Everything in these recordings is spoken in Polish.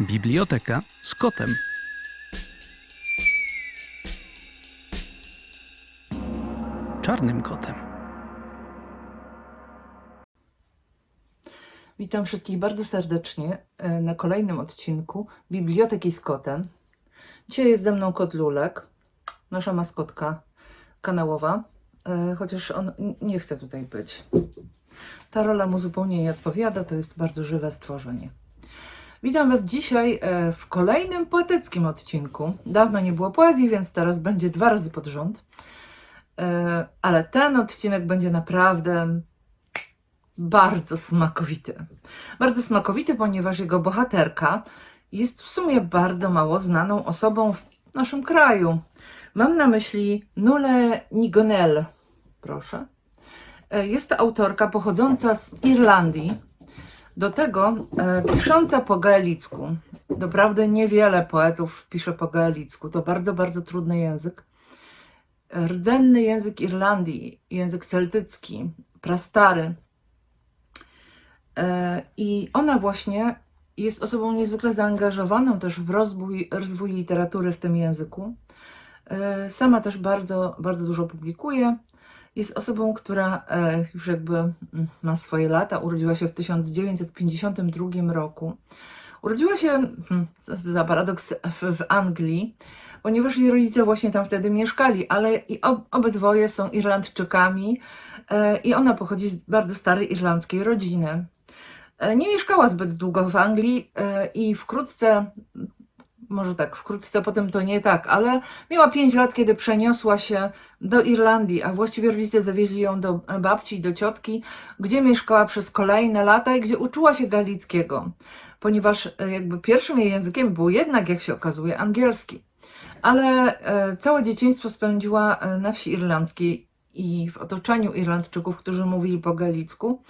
Biblioteka z kotem. Czarnym kotem. Witam wszystkich bardzo serdecznie e, na kolejnym odcinku Biblioteki z kotem. Dzisiaj jest ze mną kot Lulek, nasza maskotka kanałowa, e, chociaż on nie chce tutaj być. Ta rola mu zupełnie nie odpowiada, to jest bardzo żywe stworzenie. Witam Was dzisiaj e, w kolejnym poetyckim odcinku. Dawno nie było poezji, więc teraz będzie dwa razy pod rząd. E, Ale ten odcinek będzie naprawdę bardzo smakowity. Bardzo smakowity, ponieważ jego bohaterka jest w sumie bardzo mało znaną osobą w naszym kraju. Mam na myśli Nule Nigonel. Proszę. E, Jest to autorka pochodząca z Irlandii. Do tego e, pisząca po gaelicku. Doprawdy niewiele poetów pisze po gaelicku. To bardzo, bardzo trudny język. Rdzenny język Irlandii, język celtycki, prastary. E, I ona właśnie jest osobą niezwykle zaangażowaną też w rozwój, rozwój literatury w tym języku. E, Sama też bardzo, bardzo dużo publikuje. Jest osobą, która e, już jakby mm, ma swoje lata. Urodziła się w 1952 roku. Urodziła się, hmm, co za paradoks, w, Anglii, ponieważ jej rodzice właśnie tam wtedy mieszkali, ale i ob, obydwoje są Irlandczykami e, i ona pochodzi z bardzo starej irlandzkiej rodziny. E, Nie mieszkała zbyt długo w Anglii i wkrótce, może tak, wkrótce potem to nie tak, ale miała 5 lat, kiedy przeniosła się do Irlandii, a właściwie rodzice zawieźli ją do babci, do ciotki, gdzie mieszkała przez kolejne lata i gdzie uczyła się galickiego, ponieważ e, jakby pierwszym jej językiem był jednak, jak się okazuje, angielski. Ale e, całe dzieciństwo spędziła e, na wsi irlandzkiej i w otoczeniu Irlandczyków, którzy mówili po galicku.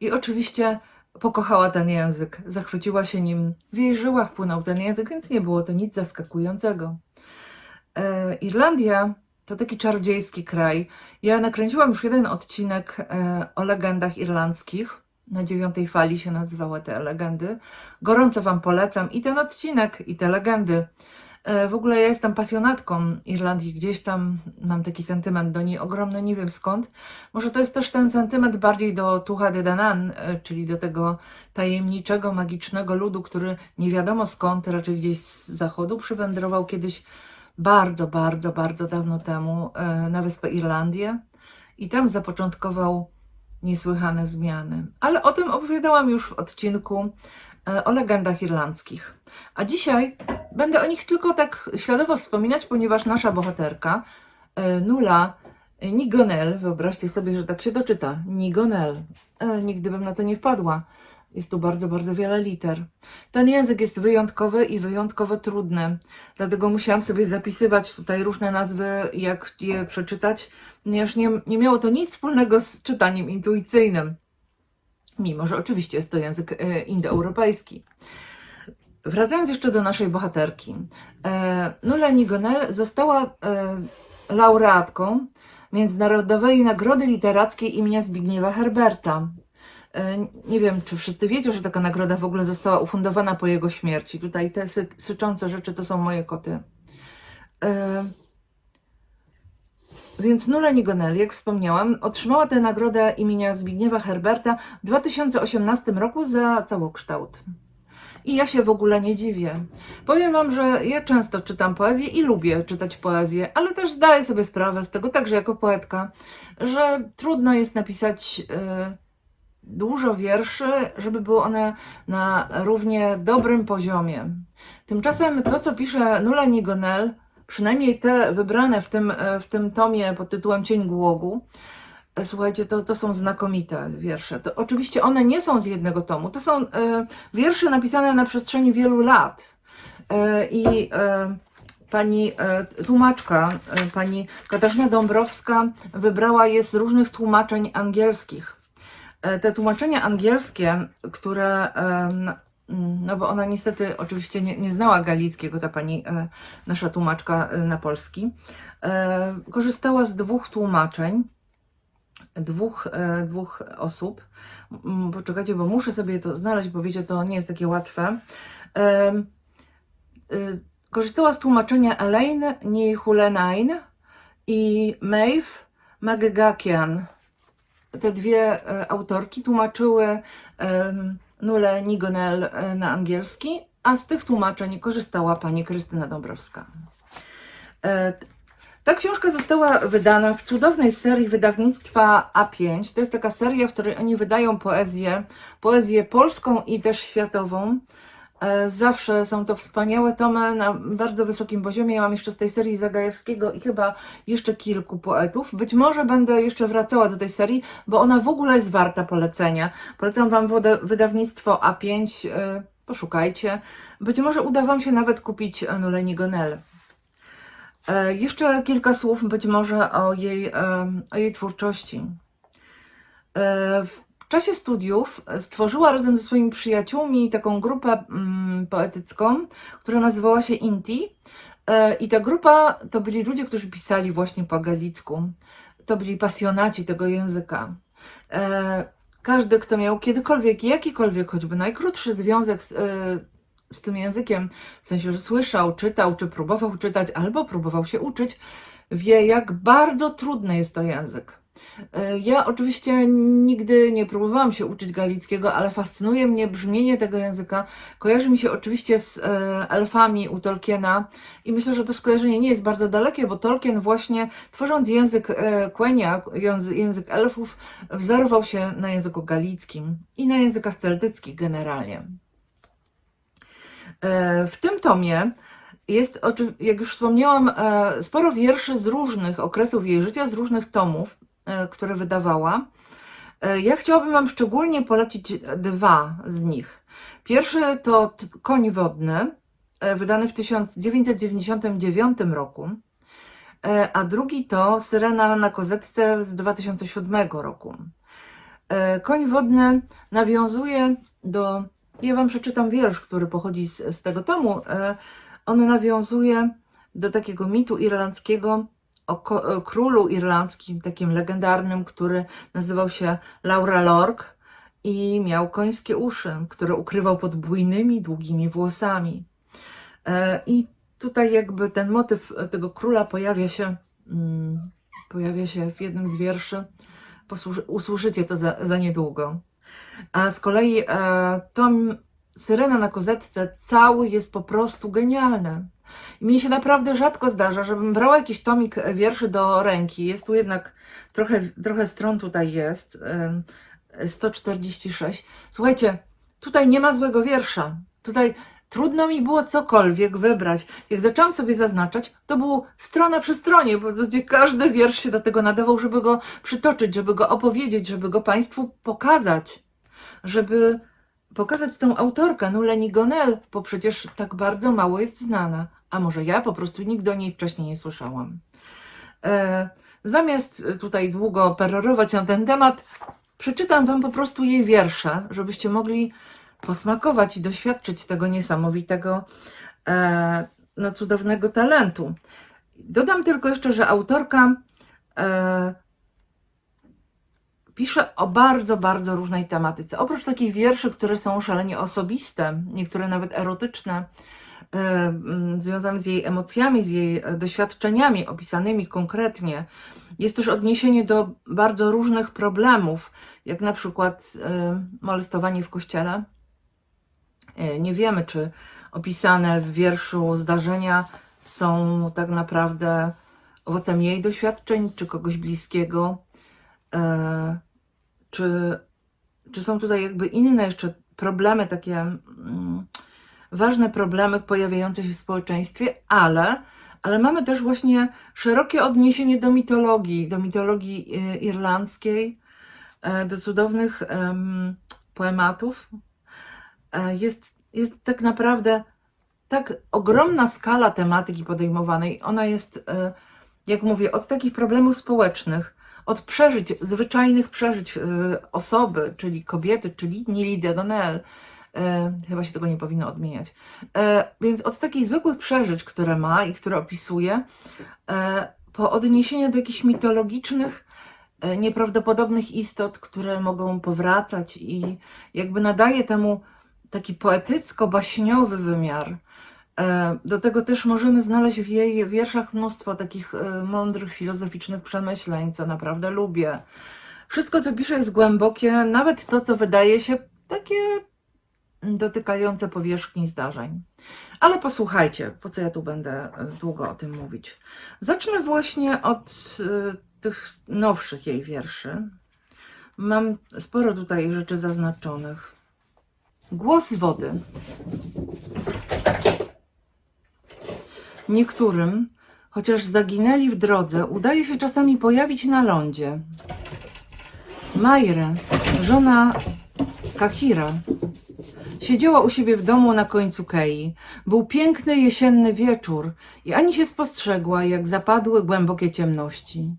I oczywiście pokochała ten język, zachwyciła się nim. W jej żyłach płynął ten język, więc nie było to nic zaskakującego. E, Irlandia to taki czarodziejski kraj. Ja nakręciłam już jeden odcinek e, o legendach irlandzkich. Na dziewiątej fali się nazywały te legendy. Gorąco Wam polecam i ten odcinek, i te legendy. E, W ogóle ja jestem pasjonatką Irlandii, gdzieś tam mam taki sentyment do niej ogromny, nie wiem skąd. Może to jest też ten sentyment bardziej do Tucha de Danann, e, czyli do tego tajemniczego, magicznego ludu, który nie wiadomo skąd, raczej gdzieś z zachodu przywędrował kiedyś bardzo, bardzo, bardzo dawno temu e, na wyspę Irlandię i tam zapoczątkował niesłychane zmiany. Ale o tym opowiadałam już w odcinku e, o legendach irlandzkich. A dzisiaj będę o nich tylko tak śladowo wspominać, ponieważ nasza bohaterka, e, Nula Nigonel, wyobraźcie sobie, że tak się doczyta, Nigonel. E, Nigdy bym na to nie wpadła. Jest tu bardzo, bardzo wiele liter. Ten język jest wyjątkowy i wyjątkowo trudny, dlatego musiałam sobie zapisywać tutaj różne nazwy, jak je przeczytać, ponieważ nie, nie miało to nic wspólnego z czytaniem intuicyjnym. Mimo, że oczywiście jest to język e, indoeuropejski. Wracając jeszcze do naszej bohaterki. E, Nula Nigonel została e, laureatką Międzynarodowej Nagrody Literackiej imienia Zbigniewa Herberta. E, Nie wiem, czy wszyscy wiecie, że taka nagroda w ogóle została ufundowana po jego śmierci. Tutaj te sy syczące rzeczy to są moje koty. E, Więc Nula Nigonel, jak wspomniałam, otrzymała tę nagrodę imienia Zbigniewa Herberta w 2018 roku za całokształt. I ja się w ogóle nie dziwię. Powiem Wam, że ja często czytam poezję i lubię czytać poezję, ale też zdaję sobie sprawę z tego, także jako poetka, że trudno jest napisać y, dużo wierszy, żeby były one na równie dobrym poziomie. Tymczasem to, co pisze Nula Nigonel, przynajmniej te wybrane w tym, e, w tym tomie pod tytułem Cień Głogu, e, słuchajcie, to, to są znakomite wiersze. To, oczywiście one nie są z jednego tomu, to są e, wiersze napisane na przestrzeni wielu lat. I pani tłumaczka, pani Katarzyna Dąbrowska wybrała je z różnych tłumaczeń angielskich. E, Te tłumaczenia angielskie, które, no bo ona niestety oczywiście nie, nie znała galickiego, ta pani, e, nasza tłumaczka e, na polski, korzystała z dwóch tłumaczeń. dwóch, dwóch osób. Poczekajcie, bo muszę sobie to znaleźć, bo wiecie, to nie jest takie łatwe. Y, Korzystała z tłumaczenia Elaine Nihulenain i Maeve Magegakian. Te dwie e, autorki tłumaczyły em, Nule Nigonel e, na angielski, a z tych tłumaczeń korzystała pani Krystyna Dąbrowska. E, Ta książka została wydana w cudownej serii wydawnictwa A5. To jest taka seria, w której oni wydają poezję, poezję polską i też światową. E, Zawsze są to wspaniałe tomy na bardzo wysokim poziomie. Ja mam jeszcze z tej serii Zagajewskiego i chyba jeszcze kilku poetów. Być może będę jeszcze wracała do tej serii, bo ona w ogóle jest warta polecenia. Polecam Wam wydawnictwo A5. e, Poszukajcie. Być może uda Wam się nawet kupić Nuleni Gonel. E, Jeszcze kilka słów być może o jej, o jej twórczości. Czasie studiów stworzyła razem ze swoimi przyjaciółmi taką grupę mm, poetycką, która nazywała się Inti. E, I ta grupa to byli ludzie, którzy pisali właśnie po galicku. To byli pasjonaci tego języka. E, Każdy, kto miał kiedykolwiek, jakikolwiek, choćby najkrótszy związek z, e, z tym językiem, w sensie, że słyszał, czytał, czy próbował czytać, albo próbował się uczyć, wie, jak bardzo trudny jest to język. E, Ja oczywiście nigdy nie próbowałam się uczyć galickiego, ale fascynuje mnie brzmienie tego języka. Kojarzy mi się oczywiście z e, elfami u Tolkiena i myślę, że to skojarzenie nie jest bardzo dalekie, bo Tolkien właśnie tworząc język e, Quenya, języ- język elfów, wzorował się na języku galickim i na językach celtyckich generalnie. W tym tomie jest, jak już wspomniałam, sporo wierszy z różnych okresów jej życia, z różnych tomów, które wydawała. E, Ja chciałabym Wam szczególnie polecić dwa z nich. Pierwszy to Koń Wodny, e, wydany w 1999 roku, e, a drugi to Syrena na kozetce z 2007 roku. E, Koń Wodny nawiązuje do. Ja Wam przeczytam wiersz, który pochodzi z, z tego tomu. E, On nawiązuje do takiego mitu irlandzkiego o, o królu irlandzkim, takim legendarnym, który nazywał się Laura Lork i miał końskie uszy, które ukrywał pod bujnymi, długimi włosami. E, I tutaj jakby ten motyw tego króla pojawia się, mm, pojawia się w jednym z wierszy. Usłyszycie to za, za niedługo. A z kolei e, tom Syrena na kozetce cały jest po prostu genialny. I mnie się naprawdę rzadko zdarza, żebym brała jakiś tomik wierszy do ręki. Jest tu jednak trochę, trochę stron tutaj jest. em, 146. Słuchajcie, tutaj nie ma złego wiersza. Tutaj trudno mi było cokolwiek wybrać. Jak zaczęłam sobie zaznaczać, to było strona przy stronie, bo w zasadzie każdy wiersz się do tego nadawał, żeby go przytoczyć, żeby go opowiedzieć, żeby go Państwu pokazać, żeby pokazać tą autorkę, Nuleni Gonel, bo przecież tak bardzo mało jest znana. A może ja po prostu nigdy o niej wcześniej nie słyszałam. E, zamiast tutaj długo perorować na ten temat, przeczytam Wam po prostu jej wiersze, żebyście mogli posmakować i doświadczyć tego niesamowitego, e, no cudownego talentu. Dodam tylko jeszcze, że autorka e, pisze o bardzo, bardzo różnej tematyce. Oprócz takich wierszy, które są szalenie osobiste, niektóre nawet erotyczne, e, związane z jej emocjami, z jej e, doświadczeniami opisanymi konkretnie, jest też odniesienie do bardzo różnych problemów, jak na przykład e, molestowanie w kościele. Nie wiemy, czy opisane w wierszu zdarzenia są tak naprawdę owocem jej doświadczeń, czy kogoś bliskiego. Czy, czy są tutaj jakby inne jeszcze problemy, takie mm, ważne problemy pojawiające się w społeczeństwie, ale, ale mamy też właśnie szerokie odniesienie do mitologii, do mitologii e, irlandzkiej, e, do cudownych em, poematów. E, Jest, jest tak naprawdę tak ogromna skala tematyki podejmowanej. Ona jest, e, jak mówię, od takich problemów społecznych, od przeżyć, zwyczajnych przeżyć e, osoby, czyli kobiety, czyli Nili Degonel. E, Chyba się tego nie powinno odmieniać. E, Więc od takich zwykłych przeżyć, które ma i które opisuje, e, po odniesienie do jakichś mitologicznych e, nieprawdopodobnych istot, które mogą powracać i jakby nadaje temu taki poetycko-baśniowy wymiar. E, Do tego też możemy znaleźć w jej wierszach mnóstwo takich e, mądrych, filozoficznych przemyśleń, co naprawdę lubię. Wszystko, co pisze, jest głębokie, nawet to, co wydaje się takie dotykające powierzchni zdarzeń. Ale posłuchajcie, po co ja tu będę e, długo o tym mówić. Zacznę właśnie od e, tych nowszych jej wierszy. Mam sporo tutaj rzeczy zaznaczonych. Głos wody. Niektórym, chociaż zaginęli w drodze, udaje się czasami pojawić na lądzie. Majre, żona Kahira, siedziała u siebie w domu na końcu kei. Był piękny jesienny wieczór i ani się spostrzegła, jak zapadły głębokie ciemności.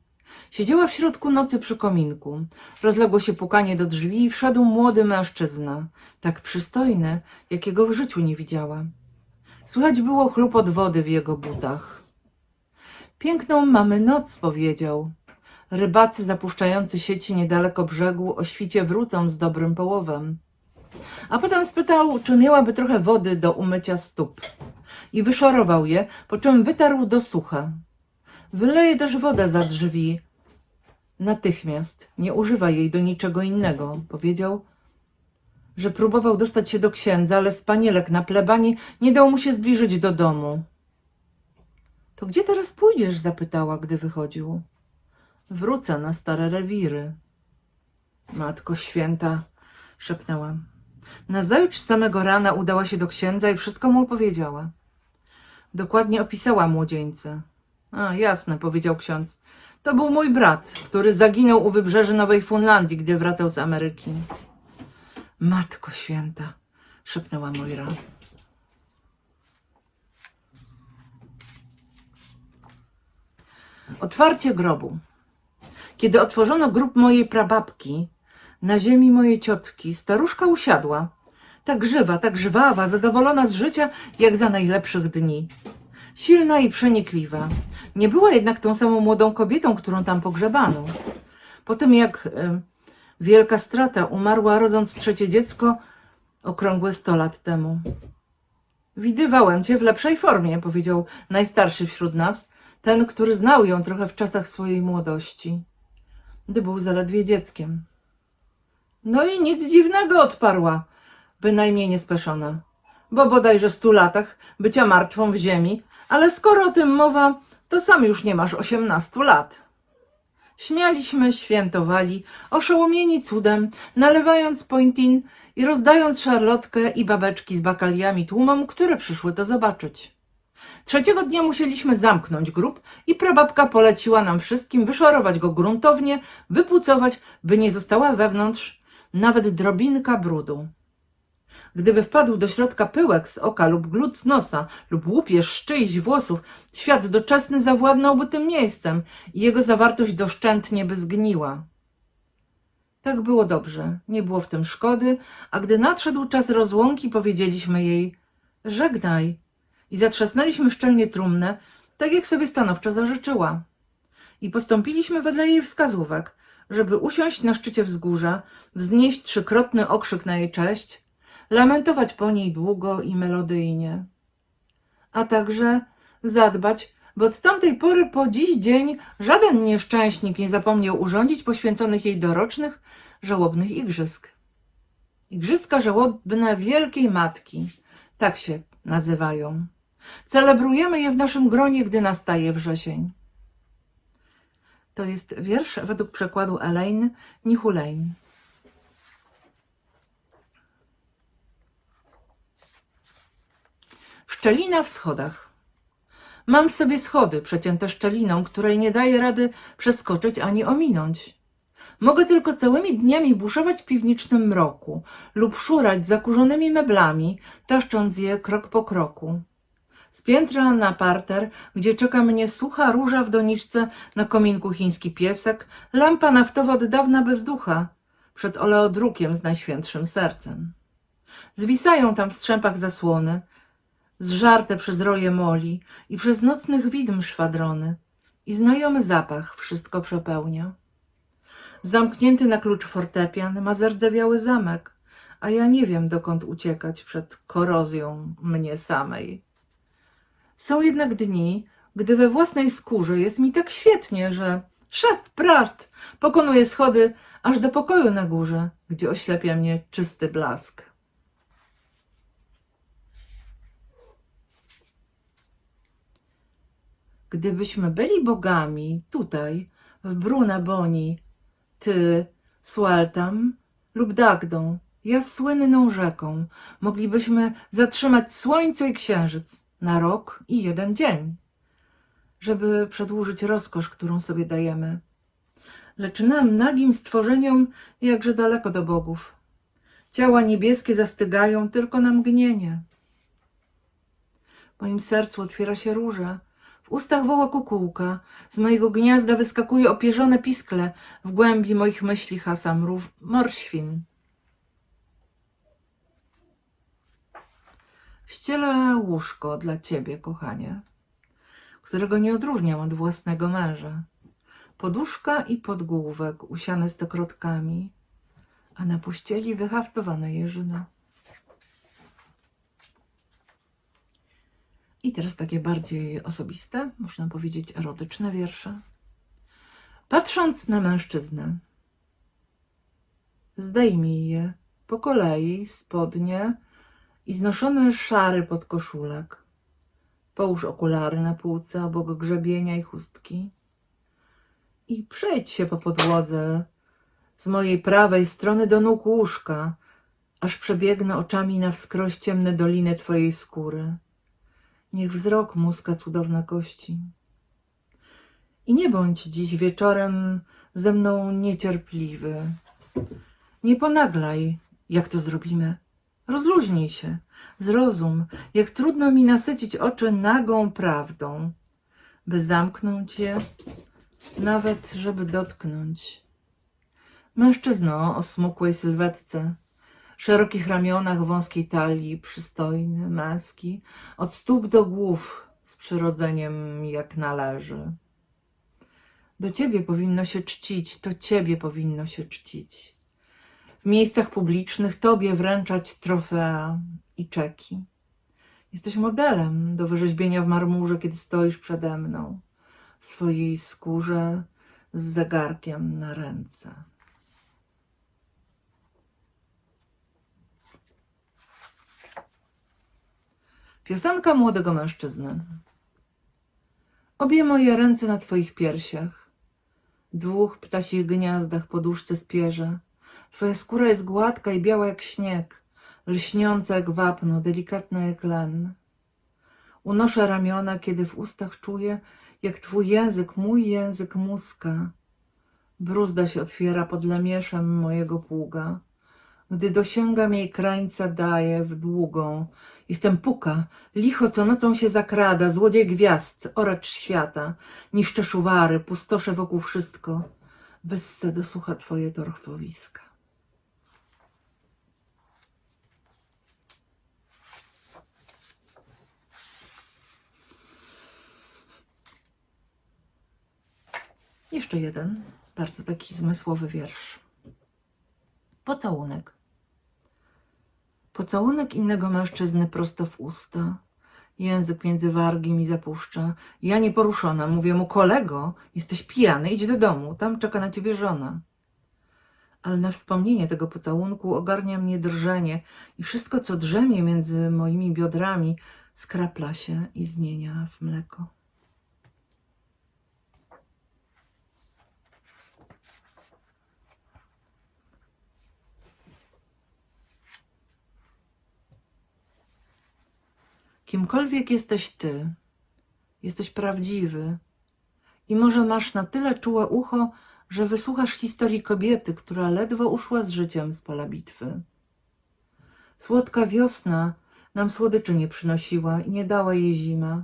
Siedziała w środku nocy przy kominku. Rozległo się pukanie do drzwi i wszedł młody mężczyzna, tak przystojny, jakiego w życiu nie widziała. Słychać było chlupot wody w jego butach. Piękną mamy noc, powiedział. Rybacy zapuszczający sieci niedaleko brzegu o świcie wrócą z dobrym połowem. A potem spytał, czy miałaby trochę wody do umycia stóp. I wyszorował je, po czym wytarł do sucha. Wyleje też wodę za drzwi. Natychmiast. Nie używa jej do niczego innego. Powiedział, że próbował dostać się do księdza, ale spanielek na plebanii nie dał mu się zbliżyć do domu. To gdzie teraz pójdziesz? zapytała, gdy wychodził. Wrócę na stare rewiry. Matko święta, szepnęłam. Nazajutrz samego rana udała się do księdza i wszystko mu opowiedziała. Dokładnie opisała młodzieńca. A, jasne, powiedział ksiądz. To był mój brat, który zaginął u wybrzeży Nowej Funlandii, gdy wracał z Ameryki. Matko święta, szepnęła Moira. Otwarcie grobu. Kiedy otworzono grób mojej prababki, na ziemi mojej ciotki, staruszka usiadła. Tak żywa, tak żwawa, zadowolona z życia, jak za najlepszych dni. Silna i przenikliwa. Nie była jednak tą samą młodą kobietą, którą tam pogrzebano. Po tym jak e, wielka strata umarła, rodząc trzecie dziecko, okrągłe sto lat temu. Widywałem cię w lepszej formie, powiedział najstarszy wśród nas, ten, który znał ją trochę w czasach swojej młodości, gdy był zaledwie dzieckiem. No i nic dziwnego, odparła, bynajmniej niespeszona, bo bodajże stu latach bycia martwą w ziemi, ale skoro o tym mowa, to sam już nie masz osiemnastu lat. Śmialiśmy, świętowali, oszołomieni cudem, nalewając pointin i rozdając szarlotkę i babeczki z bakaliami tłumom, które przyszły to zobaczyć. Trzeciego dnia musieliśmy zamknąć grób i prababka poleciła nam wszystkim wyszorować go gruntownie, wypucować, by nie została wewnątrz nawet drobinka brudu. Gdyby wpadł do środka pyłek z oka lub glut z nosa lub łupież z czyichś włosów, świat doczesny zawładnąłby tym miejscem i jego zawartość doszczętnie by zgniła. Tak było dobrze, nie było w tym szkody, a gdy nadszedł czas rozłąki, powiedzieliśmy jej żegnaj i zatrzasnęliśmy szczelnie trumnę, tak jak sobie stanowczo zażyczyła. I postąpiliśmy wedle jej wskazówek, żeby usiąść na szczycie wzgórza, wznieść trzykrotny okrzyk na jej cześć, lamentować po niej długo i melodyjnie, a także zadbać, by od tamtej pory po dziś dzień żaden nieszczęśnik nie zapomniał urządzić poświęconych jej dorocznych, żałobnych igrzysk. Igrzyska żałobne Wielkiej Matki, tak się nazywają. Celebrujemy je w naszym gronie, gdy nastaje wrzesień. To jest wiersz według przekładu Elaine Nichulein. Szczelina w schodach. Mam w sobie schody przecięte szczeliną, której nie daje rady przeskoczyć ani ominąć. Mogę tylko całymi dniami buszować w piwnicznym mroku lub szurać zakurzonymi meblami, taszcząc je krok po kroku. Z piętra na parter, gdzie czeka mnie sucha róża w doniczce, na kominku chiński piesek, lampa naftowa od dawna bez ducha, przed oleodrukiem z najświętszym sercem. Zwisają tam w strzępach zasłony, zżarte przez roje moli i przez nocnych widm szwadrony i znajomy zapach wszystko przepełnia. Zamknięty na klucz fortepian ma zardzewiały zamek, a ja nie wiem, dokąd uciekać przed korozją mnie samej. Są jednak dni, gdy we własnej skórze jest mi tak świetnie, że szast prast pokonuję schody aż do pokoju na górze, gdzie oślepia mnie czysty blask. Gdybyśmy byli bogami tutaj, w Bruna Boni, ty, Sualtam lub Dagdą, ja słynną rzeką, moglibyśmy zatrzymać słońce i księżyc na rok i jeden dzień, żeby przedłużyć rozkosz, którą sobie dajemy. Lecz nam, nagim stworzeniom, jakże daleko do bogów. Ciała niebieskie zastygają tylko na mgnienie. W moim sercu otwiera się róża, w ustach woła kukułka, z mojego gniazda wyskakuje opierzone piskle, w głębi moich myśli hasa mrów morświn. Ścielę łóżko dla ciebie, kochanie, którego nie odróżniam od własnego męża. Poduszka i podgłówek usiane stokrotkami, a na pościeli wyhaftowane jeżyny. I teraz takie bardziej osobiste, można powiedzieć erotyczne wiersze. Patrząc na mężczyznę, zdejmij je po kolei, spodnie i znoszone szary pod koszulek. Połóż okulary na półce obok grzebienia i chustki i przejdź się po podłodze z mojej prawej strony do nóg łóżka, aż przebiegnę oczami na wskroś ciemne doliny twojej skóry. Niech wzrok muska cudowne kości. I nie bądź dziś wieczorem ze mną niecierpliwy. Nie ponaglaj, jak to zrobimy. Rozluźnij się, zrozum, jak trudno mi nasycić oczy nagą prawdą, by zamknąć je, nawet żeby dotknąć. Mężczyzno o smukłej sylwetce, szerokich ramionach, wąskiej talii, przystojny, męski, od stóp do głów, z przyrodzeniem jak należy. Do ciebie powinno się czcić, to ciebie powinno się czcić. W miejscach publicznych tobie wręczać trofea i czeki. Jesteś modelem do wyrzeźbienia w marmurze, kiedy stoisz przede mną, w swojej skórze z zegarkiem na ręce. Piosenka młodego mężczyzny. Obie moje ręce na twoich piersiach, dwóch ptasich gniazdach poduszce spierze. Twoja skóra jest gładka i biała jak śnieg, lśniąca jak wapno, delikatna jak len. Unoszę ramiona, kiedy w ustach czuję, jak twój język, mój język muska. Bruzda się otwiera pod lemieszem mojego pługa. Gdy dosięgam jej krańca, daję w długą. Jestem puka, licho co nocą się zakrada, złodziej gwiazd, oracz świata. Niszczę szuwary, pustoszę wokół wszystko. Wyssę do sucha twoje torchwowiska. Jeszcze jeden, bardzo taki zmysłowy wiersz. Pocałunek. Pocałunek innego mężczyzny prosto w usta. Język między wargi mi zapuszcza. Ja nieporuszona mówię mu, kolego, jesteś pijany, idź do domu, tam czeka na ciebie żona. Ale na wspomnienie tego pocałunku ogarnia mnie drżenie i wszystko, co drzemie między moimi biodrami, skrapla się i zmienia w mleko. Kimkolwiek jesteś ty, jesteś prawdziwy i może masz na tyle czułe ucho, że wysłuchasz historii kobiety, która ledwo uszła z życiem z pola bitwy. Słodka wiosna nam słodyczy nie przynosiła i nie dała jej zima.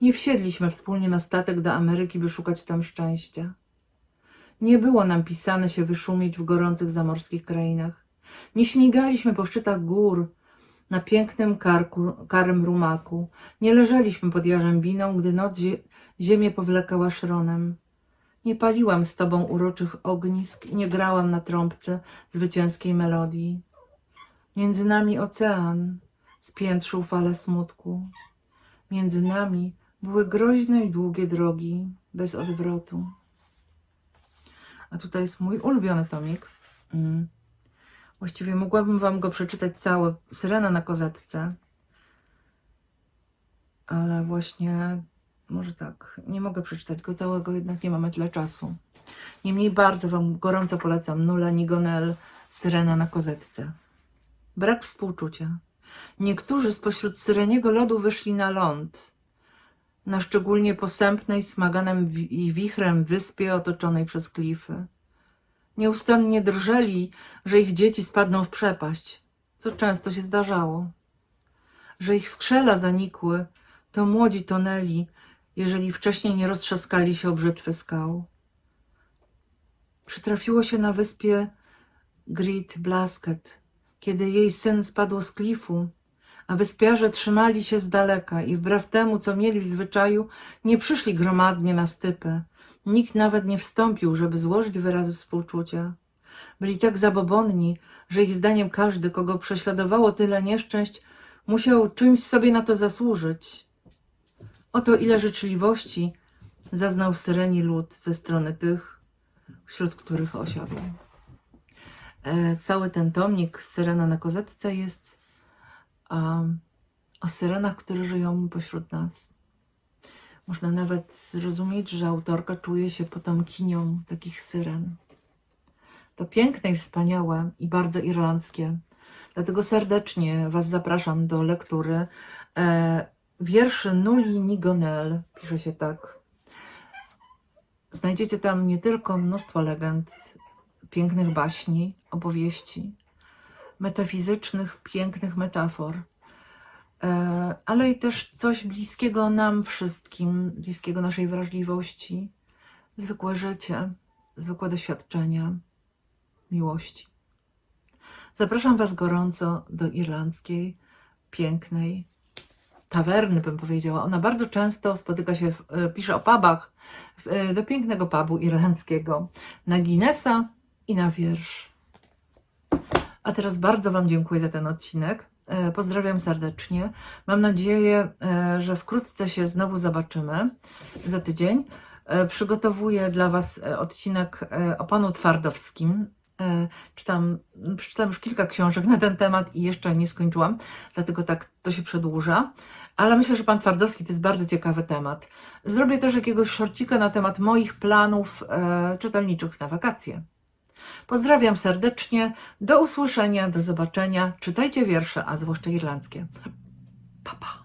Nie wsiedliśmy wspólnie na statek do Ameryki, by szukać tam szczęścia. Nie było nam pisane się wyszumieć w gorących zamorskich krainach. Nie śmigaliśmy po szczytach gór, na pięknym karku, karym rumaku. Nie leżeliśmy pod jarzębiną, gdy noc zie ziemię powlekała szronem. Nie paliłam z tobą uroczych ognisk i nie grałam na trąbce zwycięskiej melodii. Między nami ocean spiętrzył fale smutku. Między nami były groźne i długie drogi, bez odwrotu. A tutaj jest mój ulubiony tomik. Mm. Właściwie mogłabym wam go przeczytać cały. Syrena na kozetce. Ale właśnie, może tak, nie mogę przeczytać go całego, jednak nie mamy tyle czasu. Niemniej bardzo wam gorąco polecam Nula Nigonel, Syrena na kozetce. Brak współczucia. Niektórzy spośród syreniego lodu wyszli na ląd, na szczególnie posępnej, smaganem i wichrem wyspie otoczonej przez klify. Nieustannie drżeli, że ich dzieci spadną w przepaść, co często się zdarzało. Że ich skrzela zanikły, to młodzi tonęli, jeżeli wcześniej nie roztrzaskali się o brzytwy skał. Przytrafiło się na wyspie Grit Blasket, kiedy jej syn spadł z klifu, a wyspiarze trzymali się z daleka i wbrew temu, co mieli w zwyczaju, nie przyszli gromadnie na stypę. Nikt nawet nie wstąpił, żeby złożyć wyrazy współczucia. Byli tak zabobonni, że ich zdaniem każdy, kogo prześladowało tyle nieszczęść, musiał czymś sobie na to zasłużyć. Oto ile życzliwości zaznał Syreni lud ze strony tych, wśród których osiadł. E, cały ten tomnik Syrena na kozetce jest um, o syrenach, które żyją pośród nas. Można nawet zrozumieć, że autorka czuje się potomkinią takich syren. To piękne i wspaniałe i bardzo irlandzkie. Dlatego serdecznie Was zapraszam do lektury e, wierszy Nuli Nigonel. Pisze się tak. Znajdziecie tam nie tylko mnóstwo legend, pięknych baśni, opowieści, metafizycznych, pięknych metafor, e, ale i też coś bliskiego nam wszystkim, bliskiego naszej wrażliwości, zwykłe życie, zwykłe doświadczenia, miłości. Zapraszam Was gorąco do irlandzkiej, pięknej tawerny, bym powiedziała. Ona bardzo często spotyka się, e, pisze o pubach, e, do pięknego pubu irlandzkiego, na Guinnessa i na wiersz. A teraz bardzo Wam dziękuję za ten odcinek. E, Pozdrawiam serdecznie. Mam nadzieję, e, że wkrótce się znowu zobaczymy za tydzień. E, Przygotowuję dla Was odcinek o panu Twardowskim. Czytam, przeczytam już kilka książek na ten temat i jeszcze nie skończyłam, dlatego tak to się przedłuża. Ale myślę, że pan Twardowski to jest bardzo ciekawy temat. Zrobię też jakiegoś szorcika na temat moich planów czytelniczych na wakacje. Pozdrawiam serdecznie. Do usłyszenia, do zobaczenia. Czytajcie wiersze, a zwłaszcza irlandzkie. Pa, pa.